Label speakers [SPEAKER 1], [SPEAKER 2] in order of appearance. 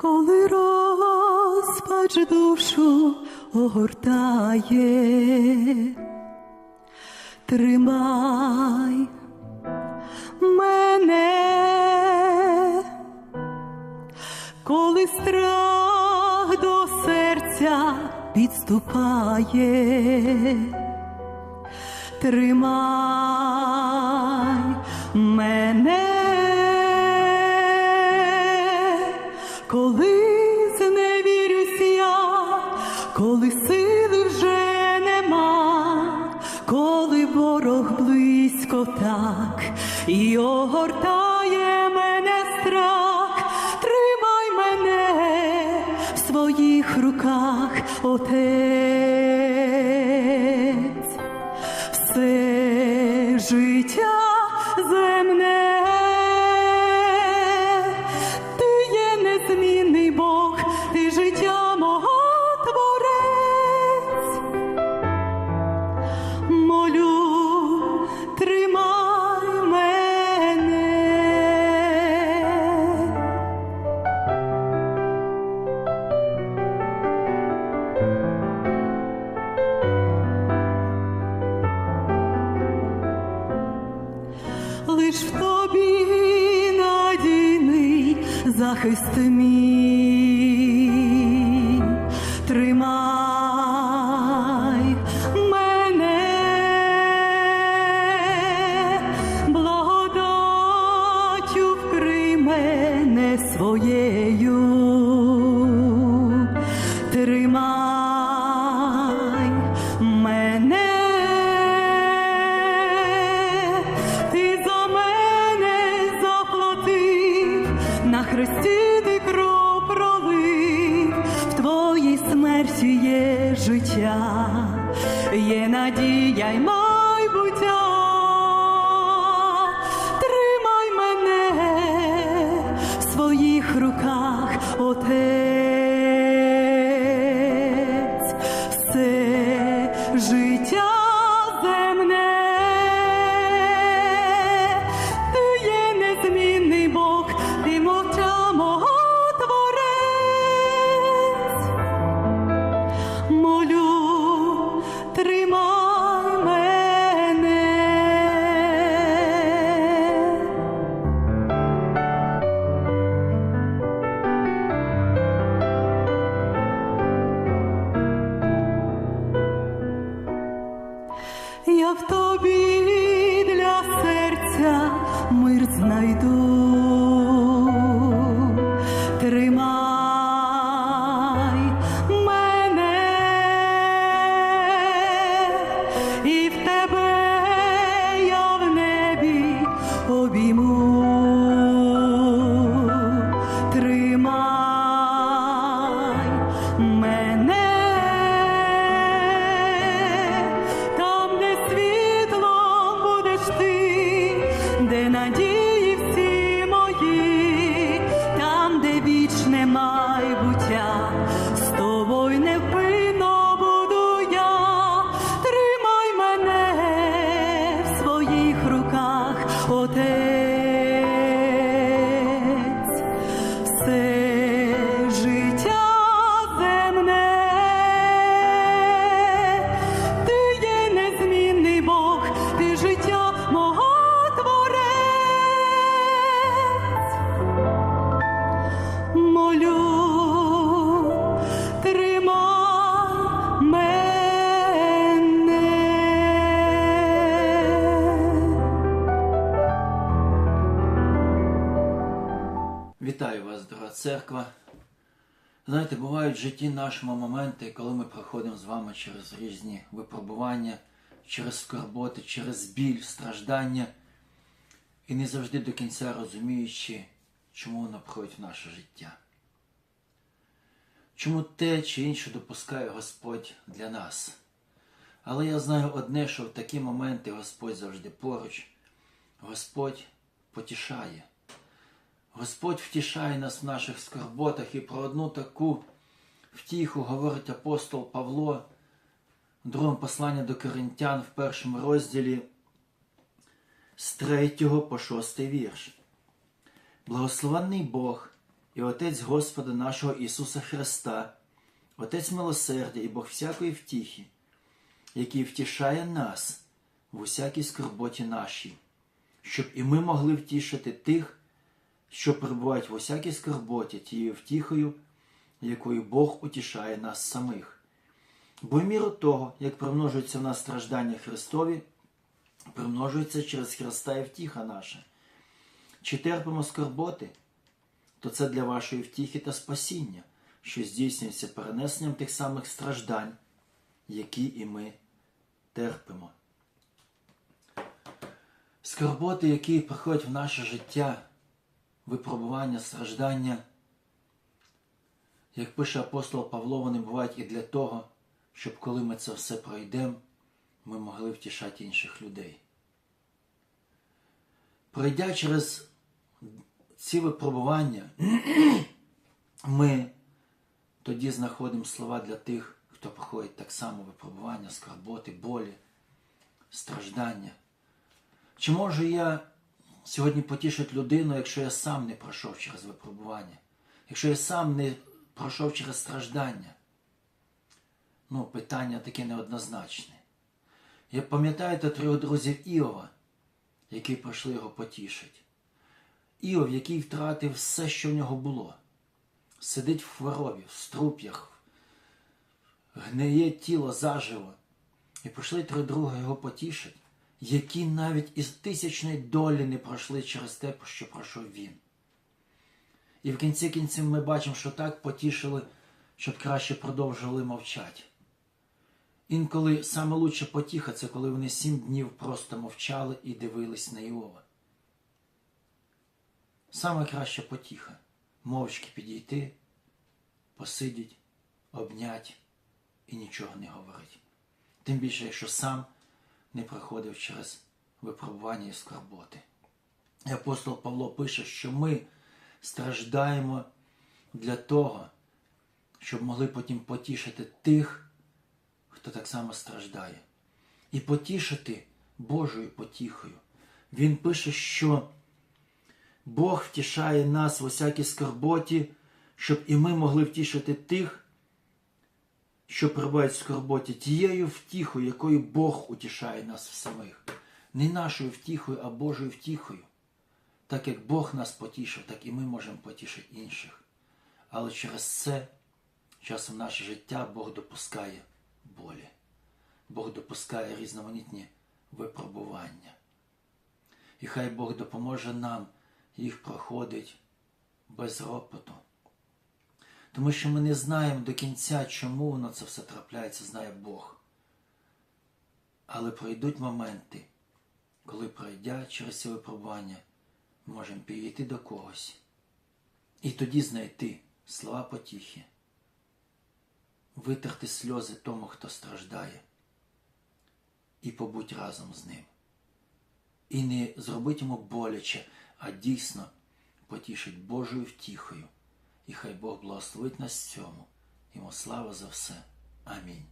[SPEAKER 1] Коли розпач душу огортає, тримай мене, коли страх до серця підступає, тримай мене, захист мій. Тримай мене, благодаттю вкрий мене своєю. Тримай мене, ти надія й майбуття. Тримай мене в своїх руках, отець,
[SPEAKER 2] Вітаю вас, дорога церква. Знаєте, бувають в житті нашому моменти, коли ми проходимо з вами через різні випробування, через скорботи, через біль, страждання, і не завжди до кінця розуміючи, чому воно приходить в наше життя. Чому те чи інше допускає Господь для нас? Але я знаю одне, що в такі моменти Господь завжди поруч. Господь потішає. Господь втішає нас в наших скорботах і про одну таку втіху говорить апостол Павло в другому посланні до Коринтян в першому розділі з 3 по 6 вірш. Благословенний Бог і Отець Господа нашого Ісуса Христа, Отець милосердя і Бог всякої втіхи, який втішає нас в усякій скорботі нашій, щоб і ми могли втішити тих, що перебувають в усякій скорботі тією втіхою, якою Бог утішає нас самих. Бо міру того, як примножуються в нас страждання Христові, примножується через Христа і втіха наша. Чи терпимо скорботи, то це для вашої втіхи та спасіння, що здійснюється перенесенням тих самих страждань, які і ми терпимо. Скорботи, які приходять в наше життя, випробування, страждання, як пише апостол Павло, вони бувають і для того, щоб коли ми це все пройдемо, ми могли втішати інших людей. Пройдя через ці випробування, ми тоді знаходимо слова для тих, хто проходить так само випробування, скорботи, болі, страждання. Чи можу я сьогодні потішити людину, якщо я сам не пройшов через випробування, якщо я сам не пройшов через страждання? Ну, питання таке неоднозначне. Я пам'ятаєте трьох друзів Іова, які прийшли його потішити. Іов, який втратив все, що в нього було. Сидить в хворобі, в струп'ях, гниє тіло заживо. І прийшли три друга його потішить, які навіть із тисячної долі не пройшли через те, що пройшов він. І в кінці кінців ми бачимо, що так потішили, щоб краще продовжували мовчати. Інколи саме лучше потіха це коли вони сім днів просто мовчали і дивились на Іова. Саме краща потіха мовчки підійти, посидіть, обнять і нічого не говорить. Тим більше, якщо сам не проходив через випробування і скорботи. І апостол Павло пише, що ми страждаємо для того, щоб могли потім потішити тих, хто так само страждає. І потішити Божою потіхою. Він пише, що Бог втішає нас в усякій скорботі, щоб і ми могли втішити тих, що перебувають в скорботі, тією втіхою, якою Бог утішає нас в самих. Не нашою втіхою, а Божою втіхою. Так як Бог нас потішив, так і ми можемо потішити інших. Але через це часом наше життя Бог допускає болі. Бог допускає різноманітні випробування. І хай Бог допоможе нам їх проходить без ропоту. Тому що ми не знаємо до кінця, чому воно це все трапляється, знає Бог. Але пройдуть моменти, коли пройдя через ці випробування, ми можемо підійти до когось і тоді знайти слова потіхи, витерти сльози тому, хто страждає, і побудь разом з ним. І не зробити йому боляче, а дійсно потішить Божою втіхою. І хай Бог благословить нас цьому. Йому слава за все. Амінь.